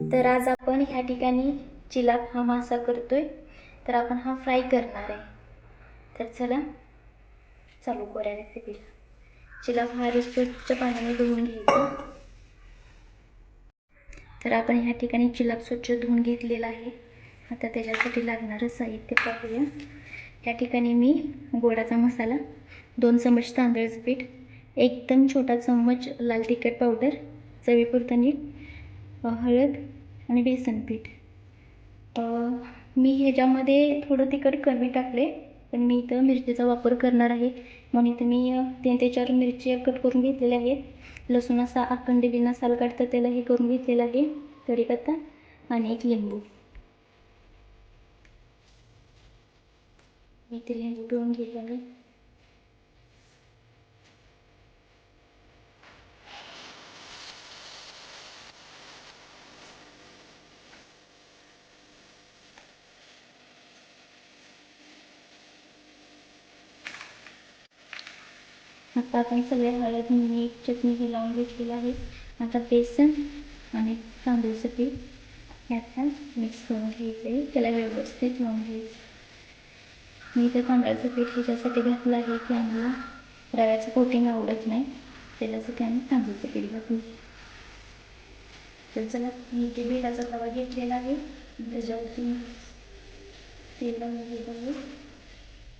तर आज आपण ह्या ठिकाणी चिलाप हा मासा करतोय. तर आपण हा फ्राय करणार आहे. तर चला चालू करूया रेसिपीला चिलाप हा स्वच्छ पाण्याने धुवून घ्यायचा. तर आपण ह्या ठिकाणी चिलाप स्वच्छ धुवून घेतलेला आहे. आता त्याच्यासाठी लागणारं साहित्य पाहूया. या ठिकाणी मी गोडाचा मसाला दोन चमच तांदळाचं पीठ एकदम छोटा चम्मच लाल तिखट पावडर चवीपुरतं मीठ हळद आणि बेसन पीठ. मी ह्याच्यामध्ये थोडं तिखट कमी टाकले पण मी इथं मिरचीचा वापर करणार आहे. म्हणून इथं मी तीन ते चार मिरची कट करून घेतलेल्या आहेत. लसूण असा अखंड बिना साल काढता त्याला हे करून घेतलेलं आहे कढीपत्ता आणि एक लिंबू. मी ते लिंबू पिळून घेतलं आहे आता आपण सगळे हळद मीठ चटणी हे लावून घेतलेलं आहे. आता बेसन आणि तांदूळचं पीठ यात मिक्स करून घ्यायचं आहे. त्याला व्यवस्थित लावून घ्यायचं मी इथं तांदळाचं पीठ ह्याच्यासाठी घातलं आहे की आम्हाला रव्याचं कोटिंग आवडत नाही. त्याच्यासाठी आम्ही तांदूळचं पीठ घातलं तर चला मी ते बिडाचा तवा घेतलेला आहे. त्याच्यावरती तेल लावून घेत आहे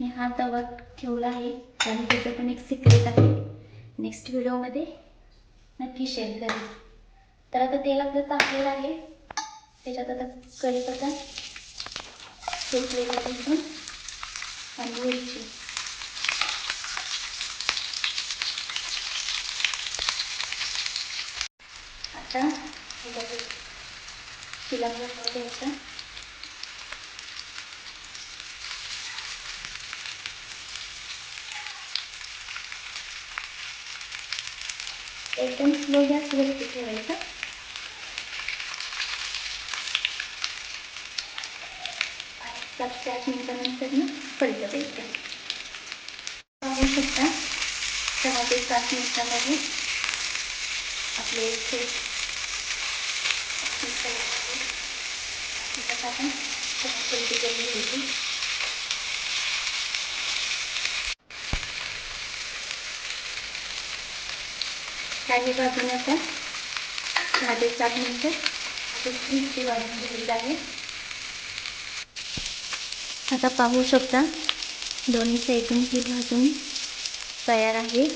मी हा तवा ठेवला आहे. आणि त्याचं पण एक सिक्रेट आहे. नेक्स्ट व्हिडिओमध्ये नक्की शेअर करेन. तर आता तेल आपलं तापलेलं आहे. त्याच्यात आता कढीपत्ता सुटलेला लसूण आणि मिरची. आता तिला द्यायचं एकदम स्लो गॅसवरती ठेवायचं सात ते आठ मिनिटानंतर ना पडतं द्यायचं पाहू शकता. सहा ते सात मिनिटामध्ये आपले इथे आपण पलटी करून घ्यायची काही बाजूने आता दहा ते सात मिनटं मिरची वाढून घेतली आहे. आता पाहू शकता दोन्ही साईडून ही भाजून तयार आहे.